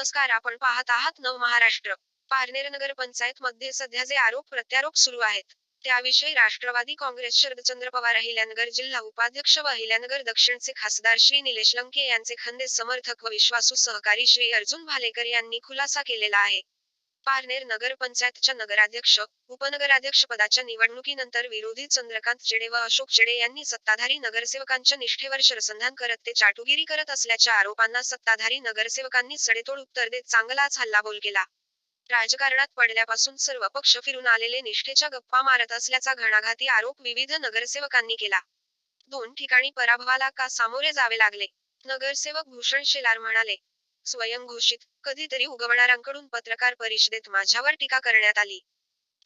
नमस्कार आपण पाहत आहात नव महाराष्ट्र. पारनेर नगर पंचायत मध्ये सध्या जे आरोप प्रत्यारोप सुरू आहेत त्याविषयी राष्ट्रवादी काँग्रेस शरदचंद्र पवार अहिल्यानगर जिल्हा उपाध्यक्ष व अहिल्यानगर दक्षिणचे खासदार श्री निलेश लंके यांचे खंदे समर्थक व विश्वासू सहकारी श्री अर्जुन भालेकर यांनी खुलासा केलेला आहे. पारनेर नगरपंचायतच्या नगराध्यक्ष उपनगराध्यक्ष पदाच्या निवडणुकीनंतर विरोधी चंद्रकांत चेडे व अशोक चेडे यांनी सत्ताधारी नगरसेवकांच्या निष्ठेवर शरसंधान करत ते चाटुगिरी करत असल्याच्या आरोपांना सत्ताधारी नगरसेवकांनी सडेतोड उत्तर देत चांगलाच हल्लाबोल केला. राजकारणात पडल्यापासून सर्व पक्ष फिरून आलेले निष्ठेच्या गप्पा मारत असल्याचा घणाघाती आरोप विविध नगरसेवकांनी केला. दोन ठिकाणी पराभवाला का सामोरे जावे लागले? नगरसेवक भूषण शेलार म्हणाले स्वयंघोषित कधीतरी उगवणाऱ्यांकडून पत्रकार परिषदेत माझ्यावर टीका करण्यात आली.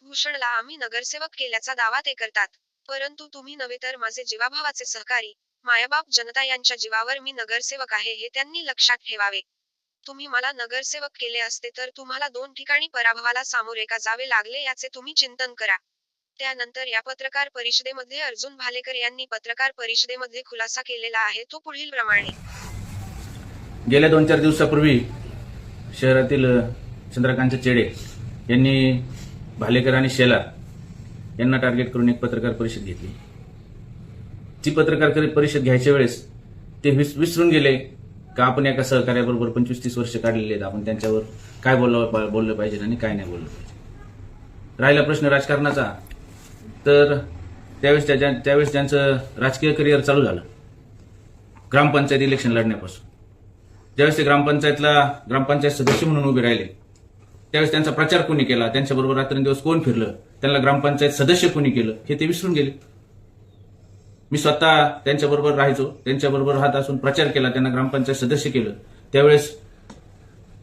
भूषणला आम्ही नगरसेवक केल्याचा दावा ते करतात परंतु तुम्ही नव्हे तर माझे जीवाभावाचे सहकारी मायाबाप जनता यांच्या जीवावर मी नगरसेवक आहे हे त्यांनी लक्षात ठेवावे. तुम्ही मला नगरसेवक केले असते तर तुम्हाला दोन ठिकाणी पराभवाला सामोरे का जावे लागले याचे तुम्ही चिंतन करा. त्यानंतर या पत्रकार परिषदेमध्ये अर्जुन भालेकर यांनी पत्रकार परिषदेमध्ये खुलासा केलेला आहे तो पुढील प्रमाणे गेल्या दोन चार दिवसापूर्वी शहरातील चंद्रकांत चेडे यांनी भालेकर आणि शेलार यांना टार्गेट करून एक पत्रकार परिषद घेतली. ती पत्रकार परिषद घ्यायच्या वेळेस ते विस- विसरून गेले का आपण एका सहकार्याबरोबर पंचवीस तीस वर्ष काढलेले आहेत? आपण त्यांच्यावर काय बोललं पा- बोललं पाहिजे आणि काय नाही बोललं पाहिजे? राहिला प्रश्न राजकारणाचा. तर त्यावेळेस त्यावेळेस त्यांचं राजकीय करिअर चालू झालं. ग्रामपंचायत इलेक्शन लढण्यापासून. ज्यावेळेस ते ग्रामपंचायतला ग्रामपंचायत सदस्य म्हणून उभे राहिले त्यावेळेस त्यांचा प्रचार कोणी केला त्यांच्याबरोबर रात्रंदिवस कोण फिरलं त्यांना ग्रामपंचायत सदस्य कोणी केलं हे ते विसरून गेले. मी स्वतः त्यांच्याबरोबर राहायचो त्यांच्याबरोबर राहत असून प्रचार केला त्यांना ग्रामपंचायत सदस्य केलं. त्यावेळेस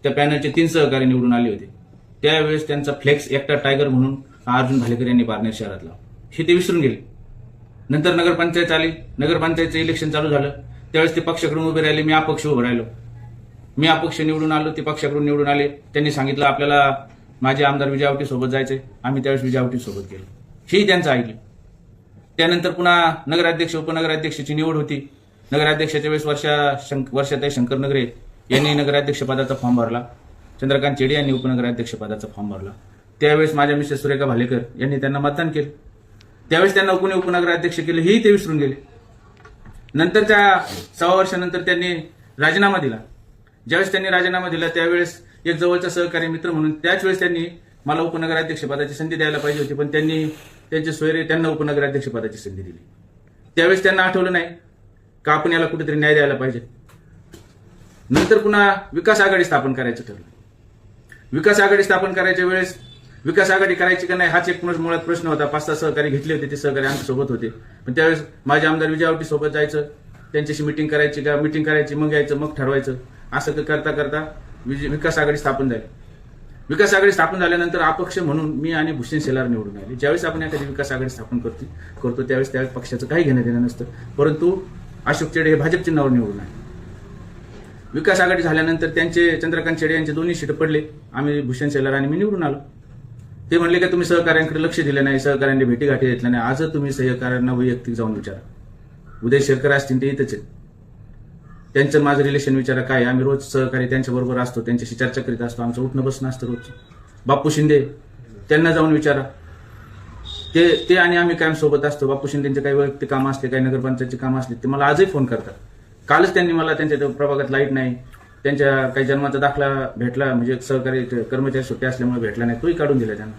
त्या पॅनलचे तीन सहकारी निवडून आले होते. त्यावेळेस त्यांचा फ्लेक्स एकटा टायगर म्हणून अर्जुन भालेकर यांनी बारनेर शहरात लावला हे ते विसरून गेले. नंतर नगरपंचायत आली. नगरपंचायतचं इलेक्शन चालू झालं. त्यावेळेस ते पक्षाकडून उभे राहिले. मी अपक्ष उभं राहिलो. मी अपक्ष निवडून आलो ते पक्षाकडून निवडून आले. त्यांनी सांगितलं आपल्याला माझे आमदार विजयावटी सोबत जायचे आम्ही त्यावेळेस विजयावटी सोबत गेलो. हेही त्यांचं ऐकलं. त्यानंतर पुन्हा नगराध्यक्ष उपनगराध्यक्षाची निवड होती. नगराध्यक्षाच्या वेळेस वर्षा शंक वर्षाताई शंकर नगरे यांनी नगराध्यक्षपदाचा फॉर्म भरला. चंद्रकांत चेडे यांनी उपनगराध्यक्षपदाचा फॉर्म भरला. त्यावेळेस माझ्या मिसेस सुरेखा भालेकर यांनी त्यांना मतदान केलं. त्यावेळेस त्यांना कोणी उपनगराध्यक्ष केले हेही ते विसरून गेले. नंतरच्या सहा वर्षानंतर त्यांनी राजीनामा दिला. ज्यावेळेस त्यांनी राजीनामा दिला त्यावेळेस एक जवळचा सहकारी मित्र म्हणून त्याच वेळेस त्यांनी मला उपनगराध्यक्षपदाची संधी द्यायला पाहिजे होती पण त्यांनी त्यांचे सोयरे त्यांना उपनगराध्यक्षपदाची संधी दिली. त्यावेळेस त्यांना आठवलं नाही का आपण याला कुठेतरी न्याय द्यायला पाहिजे. नंतर पुन्हा विकास आघाडी स्थापन करायचं ठरलं. विकास आघाडी स्थापन करायच्या वेळेस विकास आघाडी करायची का नाही हाच एक पुन्हा मुळात प्रश्न होता. पाच सहा सहकारी घेतले होते ते सहकारी आमच्यासोबत होते. पण त्यावेळेस माझे आमदार विजयावटी सोबत जायचं त्यांच्याशी मिटिंग करायची का मिटिंग करायची मग यायचं मग ठरवायचं. असं करता करता विजय- विकास आघाडी स्थापन झाली. विकास आघाडी स्थापन झाल्यानंतर अपक्ष म्हणून मी आणि भूषण शेलार निवडून आले. ज्यावेळेस आपण एखादी विकास आघाडी स्थापन करतो करतो त्यावेळेस त्यावेळेस पक्षाचं काही घेणं देणं नसतं. परंतु अशोक चेडे हे भाजप चिन्हावर निवडून आहे विकास आघाडी झाल्यानंतर त्यांचे चंद्रकांत चेडे यांचे दोन्ही सीट पडले. आम्ही भूषण शेलार आणि मी निवडून आलो. ते म्हणले का तुम्ही सहकाऱ्यांकडे लक्ष दिलं नाही सहकाऱ्यांनी भेटीगाठी घेतल्या नाही. आजच तुम्ही सहकाऱ्यांना वैयक्तिक जाऊन विचारा. उदय शेरकर असतील ते इथंच आहेत. त्यांचं माझं रिलेशन विचारा काय आम्ही रोज सहकारी त्यांच्याबरोबर असतो त्यांच्याशी चर्चा करीत असतो. आमचं उठणं बसणं असतं रोज. बापू शिंदे त्यांना जाऊन विचारा. ते ते आणि आम्ही कायम सोबत असतो. बापू शिंदेचे काही वैयक्तिक कामं असले काही नगरपंचायतचे कामं असली ते मला आजही फोन करतात. कालच त्यांनी मला त्यांच्या प्रभागात लाइट नाही. त्यांच्या काही जन्माचा दाखला भेटला म्हणजे सहकारी कर्मचारी सुट्टी असल्यामुळे भेटला नाही. तोही काढून दिला त्यांना.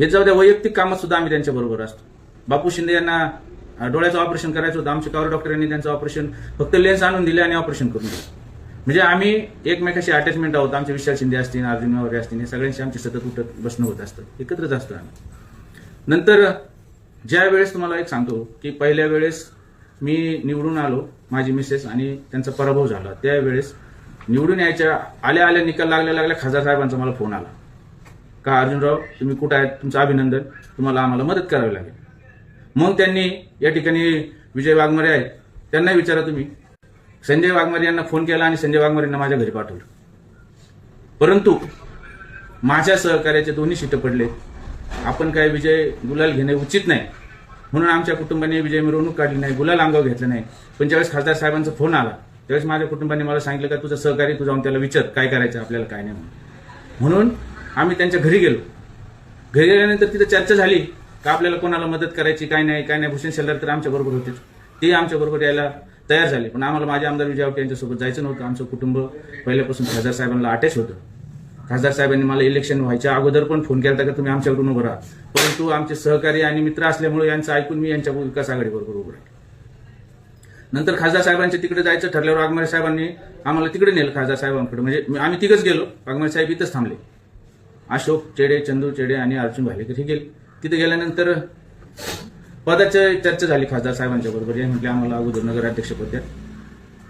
हे जाऊ द्या वैयक्तिक कामात सुद्धा आम्ही त्यांच्याबरोबर असतो. बापू शिंदे यांना डोळ्याचं ऑपरेशन करायचं होतं. आमच्या कावर डॉक्टरांनी त्यांचं ऑपरेशन फक्त लेन्स आणून दिले आणि ऑपरेशन करून दिलं. म्हणजे आम्ही एकमेकाशी अटॅचमेंट आहोत. आमचे विशाल शिंदे असतील अर्जुन वगैरे असतील हे सगळ्यांशी आमची सतत उठत बसणं होत असतं. एकत्रच असतो आम्ही. नंतर ज्या वेळेस तुम्हाला एक सांगतो की पहिल्या वेळेस मी निवडून आलो माझी मिसेस आणि त्यांचा पराभव झाला. त्यावेळेस निवडून यायच्या आल्या आल्या निकाल लागल्या लागल्या खासदार साहेबांचा मला फोन आला. का अर्जुनराव तुम्ही कुठं आहेत? तुमचं अभिनंदन. तुम्हाला आम्हाला मदत करावी लागेल. मग त्यांनी या ठिकाणी विजय वाघमारे आहेत त्यांना विचारा तुम्ही. संजय वाघमारे यांना फोन केला आणि संजय वाघमारे यांना माझ्या घरी पाठवलं. परंतु माझ्या सहकार्याचे दोन्ही शिटं पडले. आपण काय विजय गुलाल घेणे उचित नाही. म्हणून आमच्या कुटुंबाने विजय मिरवणूक काढली नाही गुलाल अंगावर घेतलं नाही. पण ज्यावेळेस खासदार साहेबांचा फोन आला त्यावेळेस माझ्या कुटुंबाने मला सांगितलं का तुझं सहकारी तू जाऊन त्याला विचार काय करायचं आपल्याला काय नाही म्हणून आम्ही त्यांच्या घरी गेलो. घरी गेल्यानंतर तिथं चर्चा झाली. का आपल्याला कोणाला मदत करायची काय नाही काय नाही भूषण शेल्लर तर आमच्या बरोबर होतेच ते आमच्या बरोबर यायला तयार झाले. पण आम्हाला माझे आमदार विजय आवटे यांच्यासोबत जायचं नव्हतं. आमचं कुटुंब पहिल्यापासून खासदार साहेबांना अटॅच होतं. खासदार साहेबांनी मला इलेक्शन व्हायच्या अगोदर पण फोन केला का तुम्ही आमच्याकडून उभं राहा. परंतु आमचे सहकारी आणि मित्र असल्यामुळे यांचं ऐकून मी यांच्या विकास आघाडीबरोबर उभं राहिलो. नंतर खासदार साहेबांच्या तिकडे जायचं ठरल्यावर वाघमारे साहेबांनी आम्हाला तिकडे नेलं खासदार साहेबांकडे. म्हणजे आम्ही तिकडेच गेलो. वाघमारे साहेब इथंच थांबले. अशोक चेडे चंदू चेडे आणि अर्जुन भालेकर हे गेले. तिथे गेल्यानंतर पदाची चर्चा झाली खासदार साहेबांच्या बरोबर. हे म्हटले आम्हाला अगोदर नगराध्यक्षपद द्या.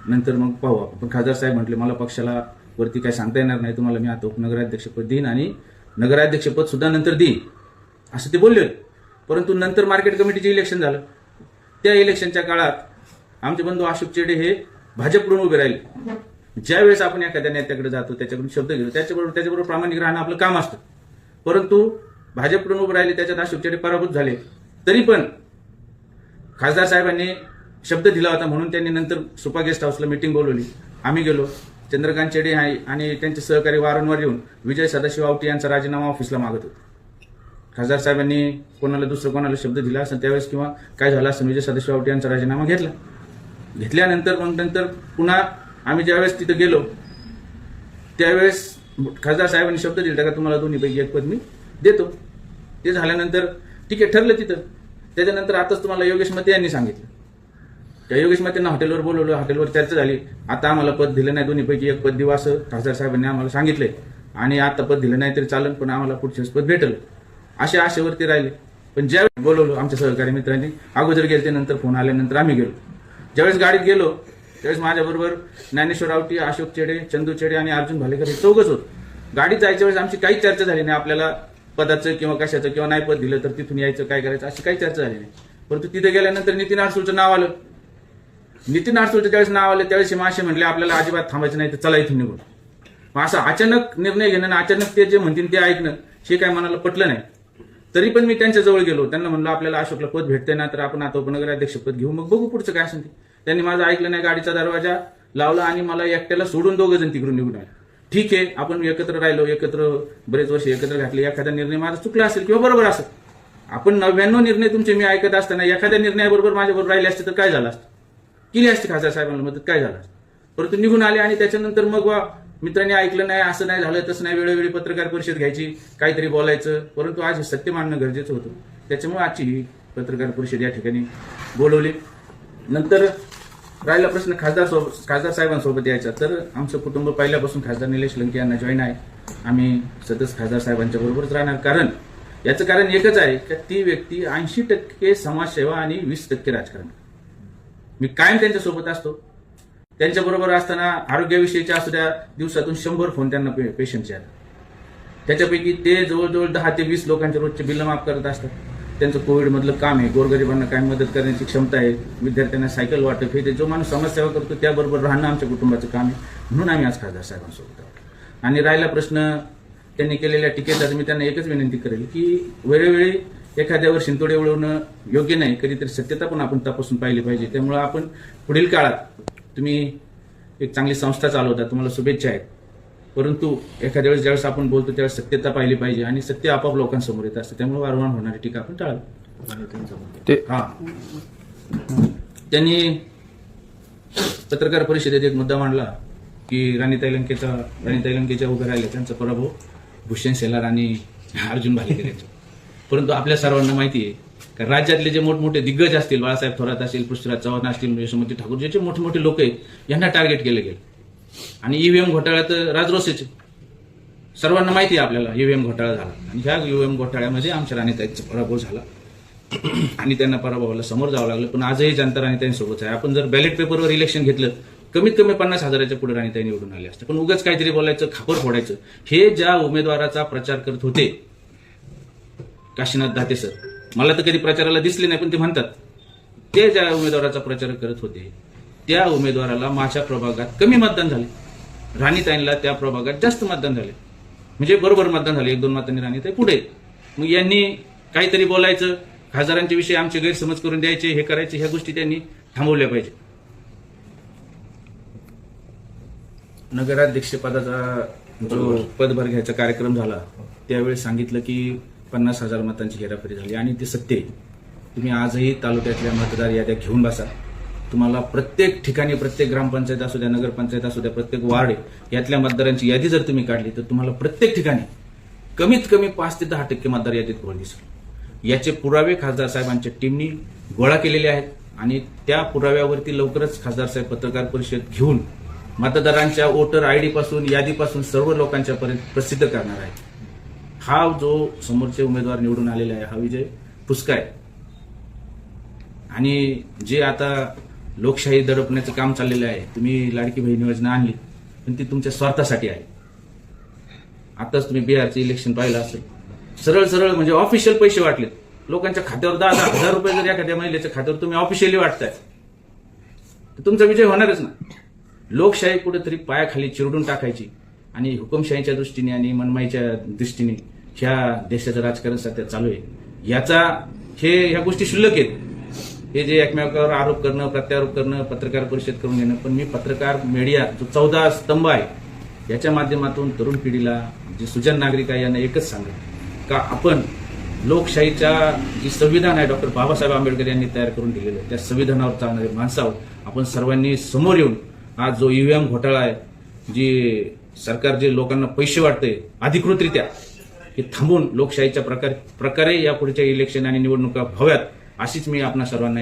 नंतर मग पाहू आपण. पण खासदार साहेब म्हटले मला पक्षाला वरती काय सांगता येणार नाही. तुम्हाला मी आता उपनगराध्यक्षपद देईन आणि नगराध्यक्षपद सुद्धा नंतर देईन. असं ते बोलले परंतु नंतर मार्केट कमिटीचे इलेक्शन झालं. त्या इलेक्शनच्या काळात आमचे बंधू अशोक चेडे हे भाजपकडून उभे राहिले. ज्या वेळेस आपण एखाद्या नेत्याकडे जातो त्याच्याकडून शब्द घेतो त्याच्याबरोबर त्याच्याबरोबर प्रामाणिक राहणं आपलं काम असतं. परंतु भाजपकडून प्रमुख राहिले त्याच्यात अशोक चेडे पराभूत झाले. तरी पण खासदार साहेबांनी शब्द दिला होता म्हणून त्यांनी नंतर सुपा गेस्ट हाऊसला मिटिंग बोलवली. आम्ही गेलो. चंद्रकांत चेडे आहे आणि त्यांचे सहकारी वारंवार येऊन विजय सदाशिव आवटी यांचा राजीनामा ऑफिसला मागत होते. खासदार साहेबांनी कोणाला दुसरं कोणाला शब्द दिला असं त्यावेळेस किंवा काय झालं असं विजय सदाशिव आवटी यांचा राजीनामा घेतला. घेतल्यानंतर मग नंतर पुन्हा आम्ही ज्यावेळेस तिथं गेलो त्यावेळेस खासदार साहेबांनी शब्द दिला का तुम्हाला दोन्हीपैकी एक पद मी देतो. ते झाल्यानंतर ठीक आहे ठरलं तिथं. त्याच्यानंतर आताच तुम्हाला योगेश मते यांनी सांगितलं. त्या योगेश मतेंना हॉटेलवर बोलवलं हॉटेलवर चर्चा झाली. आता आम्हाला पद दिलं नाही दोन्हीपैकी एक पद देऊ असं खासदार साहेबांनी आम्हाला सांगितलंय. आणि आता पद दिलं नाही तरी चालेल पण आम्हाला पुढचे पद भेटल. अशा आशेवरती राहिले. पण ज्यावेळेस बोलवलो आमच्या सहकारी मित्रांनी अगोदर गेले ते नंतर फोन आल्यानंतर आम्ही गेलो. ज्यावेळेस गाडीत गेलो त्यावेळेस माझ्याबरोबर ज्ञानेश्वर आवटी अशोक चेडे चंदू चेडे आणि अर्जुन भालेकर हे चौघच होत. गाडीत जायच्या वेळेस आमची काही चर्चा झाली नाही. आपल्याला पदाचं किंवा कशाचं किंवा नाही पद दिलं तर तिथून यायचं काय करायचं अशी काही चर्चा झाली नाही. परंतु तिथे गेल्यानंतर नितीन आडसूळचं नाव आलं. नितीन आडसूळचं ज्यावेळेस नाव आलं त्यावेळेस मासे म्हटले आपल्याला अजिबात थांबायचं नाही तर चला इथून निघून. मग असं अचानक निर्णय घेणं आणि अचानक ते जे म्हणतील ते ऐकणं हे काय मनाला पटलं नाही. तरी पण मी त्यांच्याजवळ गेलो. त्यांना म्हणलं आपल्याला अशोकला पद भेटतंय ना तर आपण आता उपनगराध्यक्षपद घेऊ. मग बघू पुढचं काय असेल ते. त्यांनी माझं ऐकलं नाही गाडीचा दरवाजा लावला आणि मला एकट्याला सोडून दोघं जण तिकडून निघून आले. ठीक आहे आपण एकत्र राहिलो एकत्र बरेच वर्ष एकत्र घातले एखादा निर्णय माझा चुकला असेल किंवा बरोबर असेल. आपण नव्याण्णव निर्णय तुमचे मी ऐकत असताना एखाद्या निर्णयाबरोबर माझ्याबरोबर राहिले असते तर काय झालं असतं? केली असते खासदार साहेबांना मदत काय झालं असतं? परंतु निघून आले आणि त्याच्यानंतर मग वा मित्रांनी ऐकलं नाही असं नाही झालं तसं नाही वेळोवेळी पत्रकार परिषद घ्यायची काहीतरी बोलायचं परंतु आज हे सत्य मांडणं गरजेचं होतं. त्याच्यामुळे आजची ही पत्रकार परिषद या ठिकाणी बोलवली. नंतर राहिला प्रश्न खासदार सोबत खासदार साहेबांसोबत यायचा. तर आमचं कुटुंब पहिल्यापासून खासदार निलेश लंके यांना जॉईन आहे. आम्ही सतत खासदार साहेबांच्या बरोबरच राहणार. कारण याचं कारण एकच आहे की ती व्यक्ती ऐंशी टक्के समाजसेवा आणि वीस टक्के राजकारण. मी कायम त्यांच्यासोबत असतो. त्यांच्याबरोबर असताना आरोग्याविषयीच्या असू द्या दिवसातून शंभर फोन त्यांना पे- पेशंटचे आले त्याच्यापैकी ते जवळजवळ दहा ते वीस लोकांचे रोजचे बिल माफ करत असतात. त्यांचं कोविडमधलं काम आहे गोरगरिबांना काय मदत करण्याची क्षमता आहे विद्यार्थ्यांना सायकल वाटप हे जो माणूस समाजसेवा करतो त्याबरोबर राहणं आमच्या कुटुंबाचं काम आहे. म्हणून आम्ही आज खासदार साहेबांसोबत आहोत. आणि राहिला प्रश्न त्यांनी केलेल्या टीकेचा मी त्यांना एकच विनंती करेल की वेळोवेळी एखाद्यावर शिंतोडे वळवणं योग्य नाही कधीतरी सत्यता पण आपण तपासून पाहिली पाहिजे. त्यामुळे आपण पुढील काळात तुम्ही एक चांगली संस्था चालवता तुम्हाला शुभेच्छा आहेत. परंतु एखाद्या वेळेस ज्यावेळेस आपण बोलतो त्यावेळेस सत्यता पाहिली पाहिजे आणि सत्य आपाप लोकांसमोर येत असतं. त्यामुळे वारंवार होणारी टीका आपण टाळावी. हा. त्यांनी पत्रकार परिषदेत एक मुद्दा मांडला की राणीताई लंकेचा राणीताई लंकेच्या उभे राहिले त्यांचा पराभव भूषण शेलार आणि अर्जुन भालेकर यांचा परंतु आपल्या सर्वांना माहिती आहे का राज्यातले जे मोठमोठे दिग्गज असतील बाळासाहेब थोरात असतील पृथ्वीराज चव्हाण असतील यशोमती ठाकूर जे मोठे मोठे लोक आहेत यांना टार्गेट केलं गेलं. आणि ईव्हीएम घोटाळ्यात राजरोसेचे. सर्वांना माहिती आहे आपल्याला ईव्हीएम घोटाळा झाला. आणि ह्या ईव्हीएम घोटाळ्यामध्ये आमच्या राणीताईचा पराभव झाला. आणि त्यांना पराभवाला समोर जावं लागलं. पण आजही जनता राणीताईंसोबत आहे. आपण जर बॅलेट पेपरवर इलेक्शन घेतलं कमीत कमी पन्नास हजाराच्या पुढे राणीताई निवडून आले असते. पण उगाच काहीतरी बोलायचं खापर फोडायचं. हे ज्या उमेदवाराचा प्रचार करत होते काशीनाथ दाते सर मला तर कधी प्रचाराला दिसले नाही पण ते म्हणतात. ते ज्या उमेदवाराचा प्रचार करत होते त्या उमेदवाराला माझ्या प्रभागात कमी मतदान झाले. राणीताईंना त्या प्रभागात जास्त मतदान झाले. म्हणजे बरोबर मतदान झाले. एक दोन मतांनी राणीताई पुढे. मग यांनी काहीतरी बोलायचं. खासदारांच्या विषयी आमचे गैरसमज करून द्यायचे हे करायचे ह्या गोष्टी त्यांनी थांबवल्या पाहिजे. नगराध्यक्षपदाचा जो पदभार घ्यायचा कार्यक्रम झाला त्यावेळी सांगितलं की पन्नास हजार मतांची हेराफेरी झाली. आणि ते सत्य तुम्ही आजही तालुक्यातल्या मतदार याद्या घेऊन बसा. तुम्हाला प्रत्येक ठिकाणी प्रत्येक ग्रामपंचायत असू द्या नगरपंचायत असू द्या प्रत्येक वार्ड यातल्या मतदारांची यादी जर तुम्ही काढली तर तुम्हाला प्रत्येक ठिकाणी कमीत कमी पाच ते दहा टक्के मतदार यादीत कोण दिसेल? याचे पुरावे खासदार साहेबांच्या टीमनी गोळा केलेले आहेत आणि त्या पुराव्यावरती लवकरच खासदार साहेब पत्रकार परिषद घेऊन मतदारांच्या वोटर आयपासून यादीपासून सर्व लोकांच्या पर्यंत प्रसिद्ध करणार आहे. हा जो समोरचे उमेदवार निवडून आलेला आहे हा विजय पुस्का आहे आणि जे आता लोकशाही दडपण्याचं काम चाललेलं आहे. तुम्ही लाडकी बहीण योजना आणली पण ती तुमच्या स्वार्थासाठी आहे. आताच तुम्ही बिहारचं इलेक्शन पाहिलं असेल. सरळ सरळ म्हणजे ऑफिशियल पैसे वाटलेत. लोकांच्या खात्यावर दहा दहा हजार रुपये जर एखाद्या महिलेच्या खात्यावर तुम्ही ऑफिशियली वाटताय तर तुमचा विजय होणारच ना. लोकशाही कुठेतरी पायाखाली चिरडून टाकायची आणि हुकुमशाहीच्या दृष्टीने आणि मनमाईच्या दृष्टीने ह्या देशाचं राजकारण सध्या चालू आहे. याचा हे ह्या गोष्टी शुल्लक आहेत. हे जे एकमेकावर आरोप करणं प्रत्यारोप करणं पत्रकार परिषद करून घेणं पण मी पत्रकार मीडिया जो चौदा स्तंभ आहे याच्या माध्यमातून तरुण पिढीला जे सुजन नागरिक आहे यांना एकच सांगेल का आपण लोकशाहीच्या जी संविधान आहे डॉक्टर बाबासाहेब आंबेडकर यांनी तयार करून दिलेलं त्या संविधानावर चालणारे माणसं आहोत. आपण सर्वांनी समोर येऊन आज जो ईव्हीएम घोटाळा आहे जी सरकार जे लोकांना पैसे वाटते अधिकृतरित्या हे थांबून लोकशाहीच्या प्रकार प्रकारे या पुढच्या इलेक्शन आणि निवडणुका व्हाव्यात. अशीच मी आपणा सर्वांना